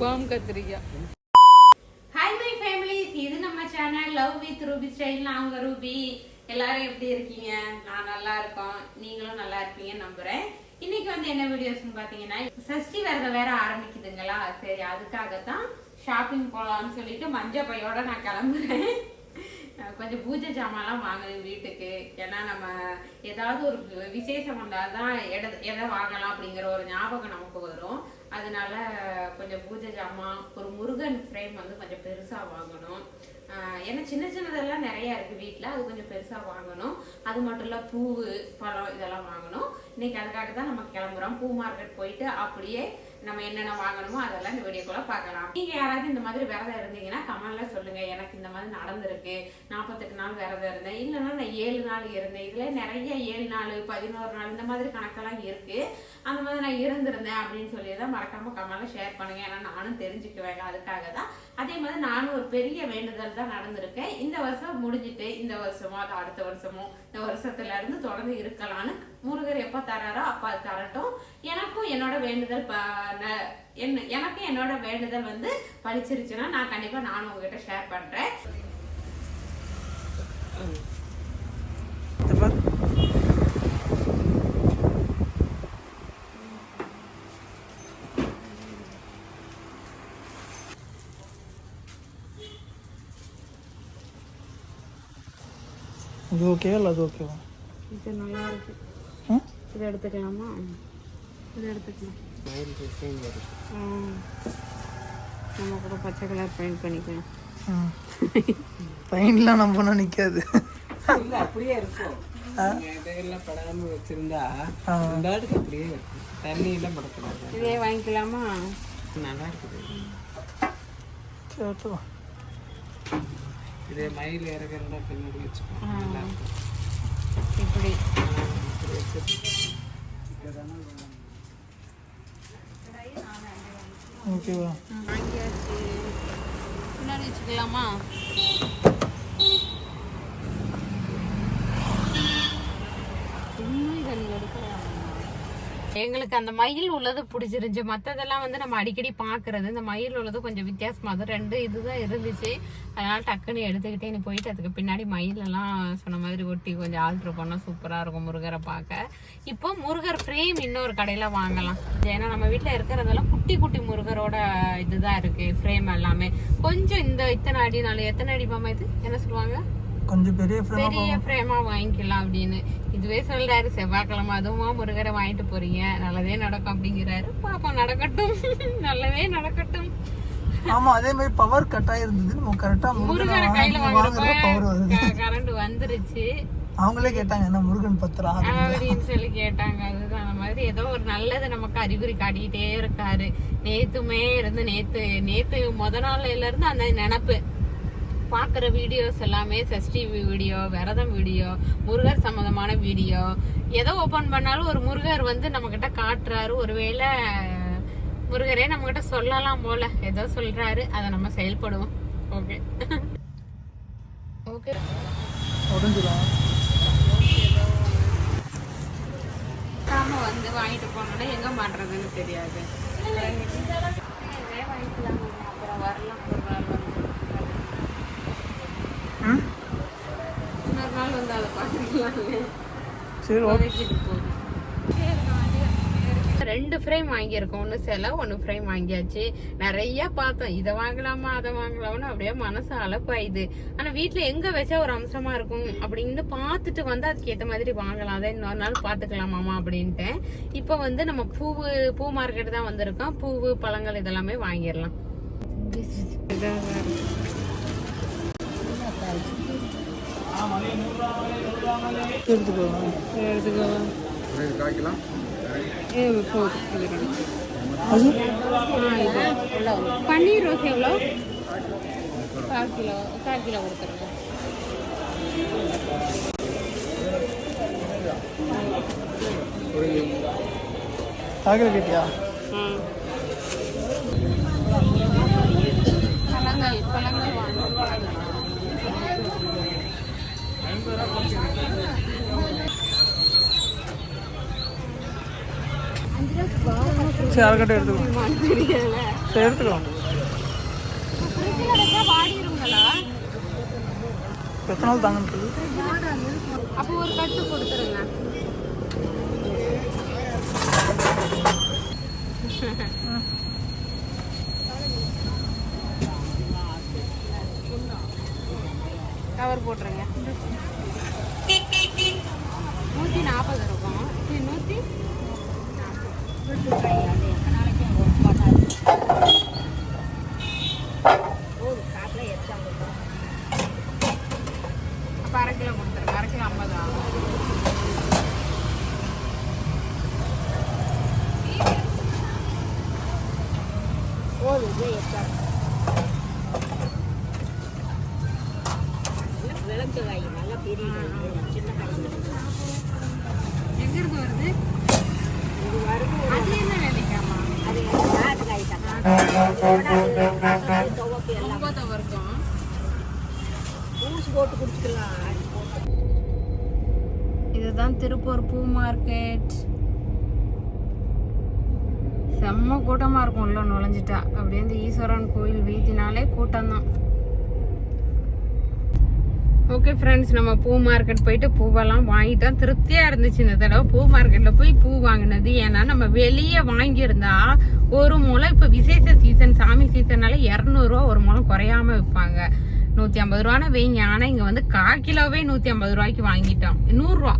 Bomb கத்திரிக்காய் hi my families இது நம்ம channel love with Ruby style அவங்க ரூபி எல்லாரும் எப்படி இருக்கீங்க? நான் நல்லா இருக்கோம். நீங்களும் நல்லா இருப்பீங்கன்னு நம்புறேன். இன்னைக்கு வந்து என்ன வீடியோஸ்னு பாத்தீங்கன்னா சஷ்டி விரதம் வேற ஆரம்பிக்குதுங்களா? சரி அதுக்காக தான் ஷாப்பிங் போலாம்னு சொல்லிட்டு மஞ்ச பையோட நான் கிளம்புறேன். கொஞ்சம் பூஜை ஜாமான்லாம் வாங்கணும் வீட்டுக்கு. ஏன்னா நம்ம ஏதாவது ஒரு விசேஷம் வந்தால் தான் எட எதை வாங்கலாம் அப்படிங்கிற ஒரு ஞாபகம் நமக்கு வரும். அதனால கொஞ்சம் பூஜை ஜாமான் ஒரு முருகன் ஃப்ரேம் வந்து கொஞ்சம் பெருசாக வாங்கணும். ஏன்னா சின்ன சின்னதெல்லாம் நிறைய இருக்குது வீட்டில் அது கொஞ்சம் பெருசாக வாங்கணும். அது மட்டும் இல்லை பூவு பழம் இதெல்லாம் வாங்கணும். இன்னைக்கு அதுக்காக தான் நம்ம கிளம்புறோம். பூ மார்க்கெட் போயிட்டு அப்படியே நம்ம என்னென்ன வாங்கணுமோ அதெல்லாம் இந்த வீடியோக்குள்ள பார்க்கலாம். நீங்க யாராவது இந்த மாதிரி விரதம் இருந்தீங்கன்னா கமெண்ட்ல சொல்லுங்க. எனக்கு இந்த மாதிரி நடந்திருக்கு. நாற்பத்தெட்டு நாள் விரதம் இருந்தேன். இல்லைன்னா நான் ஏழு நாள் இருந்தேன். இதுல நிறைய ஏழு நாள் பதினோரு நாள் இந்த மாதிரி கணக்கெல்லாம் இருக்கு. அந்த மாதிரி நான் இருந்திருந்தேன் அப்படின்னு சொல்லி தான் மறக்காம கமெண்ட்ல ஷேர் பண்ணுங்க. ஏன்னா நானும் தெரிஞ்சுக்குவேன். அதுக்காக தான். அதே மாதிரி நானும் ஒரு பெரிய வேண்டுதல் தான் நடந்திருக்கேன். இந்த வருஷம் முடிஞ்சிட்டு இந்த வருஷமோ அது அடுத்த வருஷமோ இந்த வருஷத்துல இருந்து தொடர்ந்து இருக்கலாம்னு முருகர் எப்ப தராரோ அப்ப தரட்டும். எனக்கும் என்னோட வேண்டுதல் என்ன எனக்கும் என்னோட வேண்டுதல் வந்து பழிச்சிருச்சுன்னா நான் கண்டிப்பா நானும் உங்ககிட்ட ஷேர் பார். இது ஓகேவா இல்லை அது ஓகேவா இது நல்லா இருக்கு. ஆ இதை எடுத்துக்கலாமா? இதை எடுத்துக்கலாம். ம். நம்ம கூட பச்சை கலர் பெயிண்ட் பண்ணிக்கலாம். ம் பையன்லாம் நம்ம பண்ண நிற்காது இல்ல அப்படியே இருக்கும். இதையெல்லாம் படாம வச்சிருந்தா அப்படியே இருக்கும். தண்ணி எல்லாம் படக்கூடாது. இதே வாங்கிக்கலாமா? நல்லா இருக்குது. இதே மயில் இறகுறதா பின்னாடி வச்சுக்கோ. நல்லா இருக்கும். இப்படி இப்படி வச்சு ஓகேவா? வாங்கியாச்சு பின்னாடி வச்சுக்கலாமா? இன்னும் இதை எடுக்கலாம் எங்களுக்கு அந்த மயில் உள்ளது பிடிச்சிருந்துச்சு. மற்றதெல்லாம் வந்து நம்ம அடிக்கடி பார்க்கறது. இந்த மயில் உள்ளது கொஞ்சம் வித்தியாசமாக அது ரெண்டு இதுதான் இருந்துச்சு. அதனால டக்குன்னு எடுத்துக்கிட்டே நீ போயிட்டு அதுக்கு பின்னாடி மயிலெல்லாம் சொன்ன மாதிரி ஒட்டி கொஞ்சம் ஆல்ட்ரு பண்ணால் சூப்பராக இருக்கும் முருகரை பார்க்க. இப்போ முருகர் ஃப்ரேம் இன்னொரு கடையில் வாங்கலாம். ஏன்னா நம்ம வீட்டில் இருக்கிறதெல்லாம் குட்டி குட்டி முருகரோட இதுதான் இருக்குது ஃப்ரேம் எல்லாமே. கொஞ்சம் இந்த இத்தனை அடி நாலு எத்தனை அடி மாமா இது? என்ன சொல்லுவாங்க? கொஞ்சம் பெரிய பெரிய ஃப்ரேமா வாங்கிக்கலாம் அப்படின்னு. இதுவே சொல்றாரு செவ்வாய்க்கிழமை அதுவுமா முருகரை வாங்கிட்டு போறீங்க. நல்லதே நடக்கும் அப்படிங்கிறாரு. பாப்போம் நடக்கட்டும். நல்லதே நடக்கட்டும். ஆமாம் அதே மாதிரி பவர் கட் ஆகிருந்தது நம்ம கரெக்டாக முருகரை கையில வாங்குறப்ப கரண்ட் வந்துருச்சு. அவங்களே கேட்டாங்க என்ன முருகன் பத்திரா? அப்படின்னு சொல்லி கேட்டாங்க. அதுதான் அந்த மாதிரி ஏதோ ஒரு நல்லது நமக்கு அறிகுறி காட்டிக்கிட்டே இருக்காரு. நேத்துமே இருந்து நேத்து நேத்து முத நாள்ல இருந்து அந்த நினப்பு. பாக்குற வீடியோஸ் எல்லாமே சஷ்டி வீடியோ விரதம் வீடியோ முருகர் சம்பந்தமான வீடியோ எதோ ஓபன் பண்ணாலும் ஒரு முருகர் வந்து நம்ம கிட்ட காட்டுறாரு. ஒருவேளை முருகரே நம்ம கிட்ட சொல்லலாம் போல. ஏதோ சொல்றாரு. அதை நம்ம செயல்படுவோம். ஓகே ஓகே உடஞ்சிரும் நாம வந்து வாங்கிட்டு போனோம்னா எங்க மாட்டுறதுன்னு தெரியாது. இதே வாங்கிக்கலாம் அப்புறம் வரலாம் ஒரு நாள் வந்து ம் இன்னொரு நாள் வந்து அதை பார்த்துக்கலாம். சரி ஓகே. ரெண்டு ஃப்ரேம் வாங்கியிருக்கோம் ஒன்று சிலை ஒன்று ஃப்ரேம் வாங்கியாச்சு. நிறைய பார்த்தோம். இதை வாங்கலாமா அதை வாங்கலாம்னு அப்படியே மனசு அலப்பாயுது. ஆனால் வீட்டில் எங்கே வச்சா ஒரு அம்சமாக இருக்கும் அப்படின்னு பார்த்துட்டு வந்து அதுக்கு ஏற்ற மாதிரி வாங்கலாம். அதை இன்னொரு நாள் பார்த்துக்கலாமாமா அப்படின்ட்டு இப்போ வந்து நம்ம பூவு பூ மார்க்கெட் தான் வந்திருக்கோம். பூவு பழங்கள் இதெல்லாமே வாங்கிடலாம். எடுத்துக்கோ எடுத்துக்கோ அது பன்னீர் ரோஸ் எவ்வளோ கால் கிலோ கால் கிலோ கொடுத்துருங்க காக்கிற கேட்டியா ம் பழங்கள் சரி அரைக்கட்டை எடுத்துக்கலாம் சரி எடுத்துக்கலாம் எத்தனை நாள் தாங்கன்றது அப்போ ஒரு கட்டு கொடுத்துருங்க கவர் போட்டுருங்க. நாற்பது இருக்கும். இது நூற்றி அப்போ இதுதான் திருப்பூர் பூ மார்க்கெட். செம்ம கூட்டமா இருக்கும் உள்ள நுழைஞ்சிட்டா. அப்படியே இந்த ஈஸ்வரன் கோயில் வீதினாலே கூட்டம்தான். ஓகே ஃப்ரெண்ட்ஸ் நம்ம பூ மார்க்கெட் போயிட்டு பூவெல்லாம் வாங்கிட்டோம். திருப்தியாக இருந்துச்சு இந்த தடவை. பூ மார்க்கெட்டில் போய் பூ வாங்கினது. ஏன்னா நம்ம வெளியே வாங்கியிருந்தா ஒரு முளை இப்போ விசேஷ சீசன் சாமி சீசனால இரநூறுவா ஒரு முளம் குறையாம விற்பாங்க. நூற்றி ஐம்பது ரூபான்னு வைங்க ஆனால் இங்கே வந்து கா கிலோவே நூற்றி ஐம்பது ரூபாய்க்கு வாங்கிட்டோம் நூறுரூவா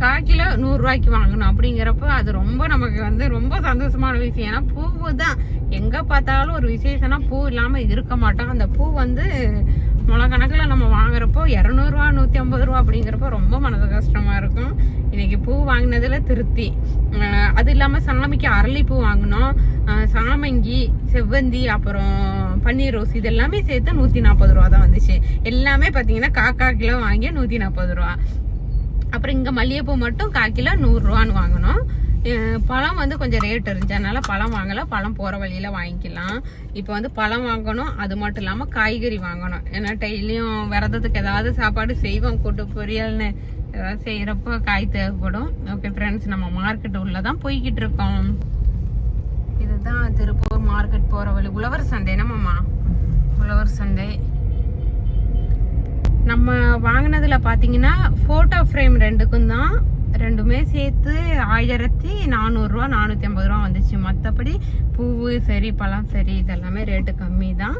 கா கிலோ நூறுரூவாய்க்கு வாங்கணும் அப்படிங்கிறப்ப அது ரொம்ப நமக்கு வந்து ரொம்ப சந்தோஷமான விஷயம். ஏன்னா பூ தான். எங்கே பார்த்தாலும் ஒரு விசேஷம்னா பூ இல்லாமல் இருக்க மாட்டோம். அந்த பூ வந்து முளை கணக்கில் நம்ம வாங்குறப்போ இரநூறுவா நூற்றி ஐம்பது ரூபா அப்படிங்கிறப்ப ரொம்ப மனது கஷ்டமாக இருக்கும். இன்றைக்கி பூ வாங்கினதில் திருப்தி. அது இல்லாமல் சாமிக்கு அரளிப்பூ வாங்கினோம். சாமங்கி செவ்வந்தி அப்புறம் பன்னீர் ரோஸ் இது எல்லாமே சேர்த்து நூற்றி நாற்பது ரூபா தான் வந்துச்சு. எல்லாமே பார்த்தீங்கன்னா காக்கா கிலோ வாங்கி நூற்றி நாற்பது ரூபா. அப்புறம் இங்கே மல்லிகைப்பூ மட்டும் கால் கிலோ நூறுரூவான்னு வாங்கினோம் பழம் வந்து கொஞ்சம் ரேட் இருந்துச்சு. அதனால் பழம் வாங்கலை. பழம் போகிற வழியில் வாங்கிக்கலாம். இப்போ வந்து பழம் வாங்கணும். அது மட்டும் இல்லாமல் காய்கறி வாங்கணும். ஏன்னா டெய்லியும் விரதத்துக்கு ஏதாவது சாப்பாடு செய்வோம். கூட்டு பொரியல்னு ஏதாவது செய்கிறப்போ காய் தேவைப்படும். ஓகே ஃப்ரெண்ட்ஸ் நம்ம மார்க்கெட் உள்ளே தான் போய்கிட்டு இருக்கோம். இதுதான் திருப்பூர் மார்க்கெட் போகிற வழி. உழவர் சந்தை என்னமாம்மா உழவர் சந்தை. நம்ம வாங்கினதுல பார்த்தீங்கன்னா ஃபோட்டோ ஃப்ரேம் ரெண்டுக்கும் தான். ரெண்டுமே சேர்த்து ஆயிரத்தி நானூறுரூவா நானூற்றி ஐம்பது ரூபா வந்துச்சு. மற்றபடி பூவு சரி பழம் சரி இதெல்லாமே ரேட்டு கம்மி தான்.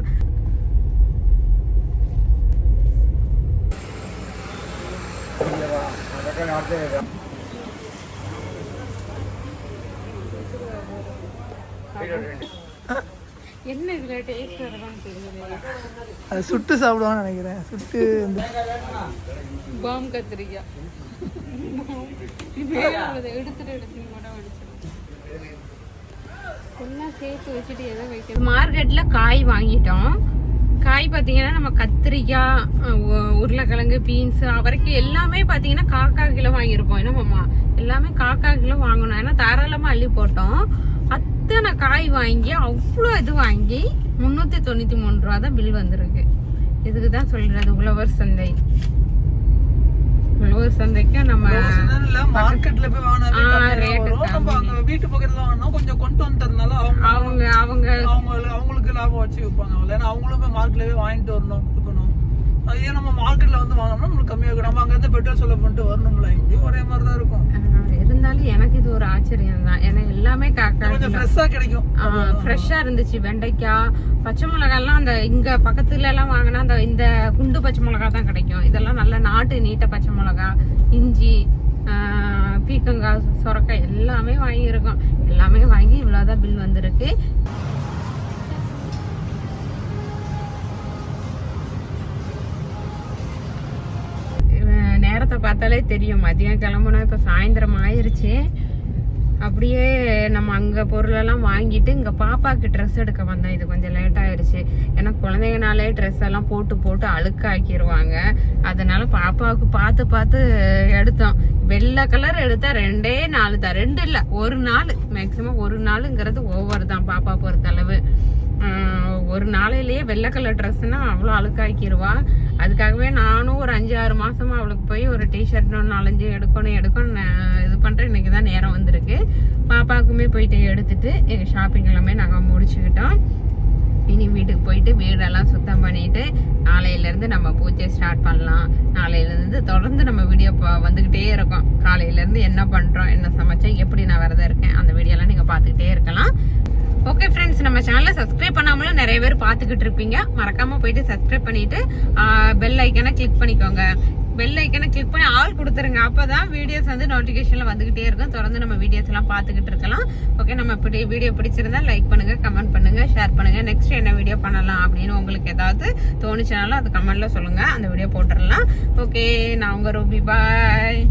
என்ன இதில் டேஸ்ட் வரதான் தெரியல அது சுட்டு சாப்பிடுவான்னு நினைக்கிறேன். சுட்டு இந்த பாம் கத்திரிக்காய். எடுத்துட்டு எடுத்து கூட மார்க்கெட்ல காய் வாங்கிட்டோம். காய் பார்த்தீங்கன்னா நம்ம கத்திரிக்காய் உருளைக்கிழங்கு பீன்ஸ் அவரைக்கு எல்லாமே பார்த்தீங்கன்னா காக்கா கிலோ வாங்கியிருப்போம். என்ன மாமா எல்லாமே காக்கா கிலோ வாங்கணும். ஏன்னா தாராளமாக அள்ளி போட்டோம். அத்தனை காய் வாங்கி அவ்வளோ இது வாங்கி முந்நூற்றி தொண்ணூற்றி மூணு ரூபா தான் பில் வந்திருக்கு. இதுக்கு தான் சொல்றது உழவர் சந்தை. உழவர் சந்தைக்கும் நம்ம மார்க்கெட்ல போய் அங்க வீட்டு பக்கத்துல வாங்கினா கொஞ்சம் கொண்டு வந்ததுனால அவங்க அவங்க அவங்க அவங்க அவங்களுக்கு லாபம் வச்சு விற்பாங்க. ஏன்னா அவங்களும் போய் மார்க்கெட்ல போய் வாங்கிட்டு வரணும் கொடுக்கணும். அது நம்ம மார்க்கெட்ல வந்து வாங்கினோம்னா நம்மளுக்கு கம்மியா இருக்கும். நம்ம அங்க இருந்து பெட்ரோல் செலவு பண்ணிட்டு வரணும்ல. இங்கேயும் ஒரே மாதிரி தான் இருக்கும் இருந்தாலும் எனக்கு இது ஒரு ஆச்சரியம் தான். ஏன்னா எல்லாமே காக்கா கொஞ்சம் ஃப்ரெஷ்ஷா கிடைக்கும். ஃப்ரெஷ்ஷா இருந்துச்சு. வெண்டைக்காய் பச்சை மிளகாய்லாம் அந்த இங்க பக்கத்துல எல்லாம் வாங்கினா அந்த இந்த குண்டு பச்சை மிளகாய் தான் கிடைக்கும். இதெல்லாம் நல்ல நாட்டு நீட்ட பச்சை மிளகாய் இஞ்சி பீக்கங்காய் சுரக்காய் எல்லாமே வாங்கியிருக்கோம். எல்லாமே வாங்கி இவ்வளோதான் பில் வந்திருக்கு. நேரத்தை பார்த்தாலே தெரியும். மதியம் கிளம்புனா இப்போ சாயந்தரம் ஆயிடுச்சு அப்படியே நம்ம அங்கே பொருளெல்லாம் வாங்கிட்டு இங்கே பாப்பாவுக்கு ட்ரெஸ் எடுக்க வந்தோம் இது கொஞ்சம் லேட் ஆயிடுச்சு ஏன்னா குழந்தைங்கனாலே ட்ரெஸ் எல்லாம் போட்டு போட்டு அழுக்காக்கிடுவாங்க அதனால பாப்பாவுக்கு பார்த்து பார்த்து எடுத்தோம். வெள்ளை கலர் எடுத்தா ரெண்டே நாள் தான். ரெண்டு இல்லை ஒரு நாள் மேக்சிமம் ஒரு நாளுங்கிறது ஓவர் தான் பாப்பா பொறுத்தளவு. ஒரு நாளையிலேயே வெள்ளை கலர் ட்ரெஸ்ஸுன்னா அவ்வளோ அழுக்காக்கிடுவா அதுக்காகவே நானும் ஒரு அஞ்சு ஆறு மாசமா அவளுக்கு போய் ஒரு டிஷர்ட் நாலஞ்சு எடுக்கணும் எடுக்கணும் நான் இது பண்றேன். இன்றைக்கி தான் நேரம் வந்திருக்கு. பாப்பாவுக்குமே போயிட்டு எடுத்துட்டு எங்க ஷாப்பிங் எல்லாமே நாங்கள் முடிச்சுக்கிட்டோம். இனி வீட்டுக்கு போயிட்டு வீடெல்லாம் சுத்தம் பண்ணிட்டு நாளையிலேருந்து நம்ம பூஜை ஸ்டார்ட் பண்ணலாம். நாளையிலேருந்து தொடர்ந்து நம்ம வீடியோ வந்துக்கிட்டே இருக்கோம். காலையிலேருந்து என்ன பண்ணுறோம் என்ன சமைச்சோம் எப்படி நான் விரதம் இருக்கேன் அந்த வீடியோலாம் நீங்கள் பார்த்துக்கிட்டே இருக்கலாம். ஓகே ஃப்ரெண்ட்ஸ் நம்ம சேனலை சப்ஸ்கிரைப் பண்ணாமலும் நிறைய பேர் பார்த்துக்கிட்டு இருப்பீங்க. மறக்காமல் போயிட்டு சப்ஸ்கிரைப் பண்ணிட்டு பெல் ஐக்கனை கிளிக் பண்ணிக்கோங்க. பெல் ஐக்கனை கிளிக் பண்ணி ஆல் கொடுத்துருங்க. அப்போ தான் வீடியோஸ் வந்து நோட்டிஃபிகேஷனில் வந்துகிட்டே இருக்கும். தொடர்ந்து நம்ம வீடியோஸ் எல்லாம் பார்த்துக்கிட்டு இருக்கலாம். ஓகே நம்ம இப்படி வீடியோ பிடிச்சிருந்தா லைக் பண்ணுங்கள் கமெண்ட் பண்ணுங்கள் ஷேர் பண்ணுங்கள் நெக்ஸ்ட் என்ன வீடியோ பண்ணலாம் அப்படின்னு உங்களுக்கு ஏதாவது தோணுச்சுனாலும் அது கமெண்ட்டில் சொல்லுங்கள் அந்த வீடியோ போட்டுடலாம். ஓகே நான் உங்கள் ரூபி. பாய்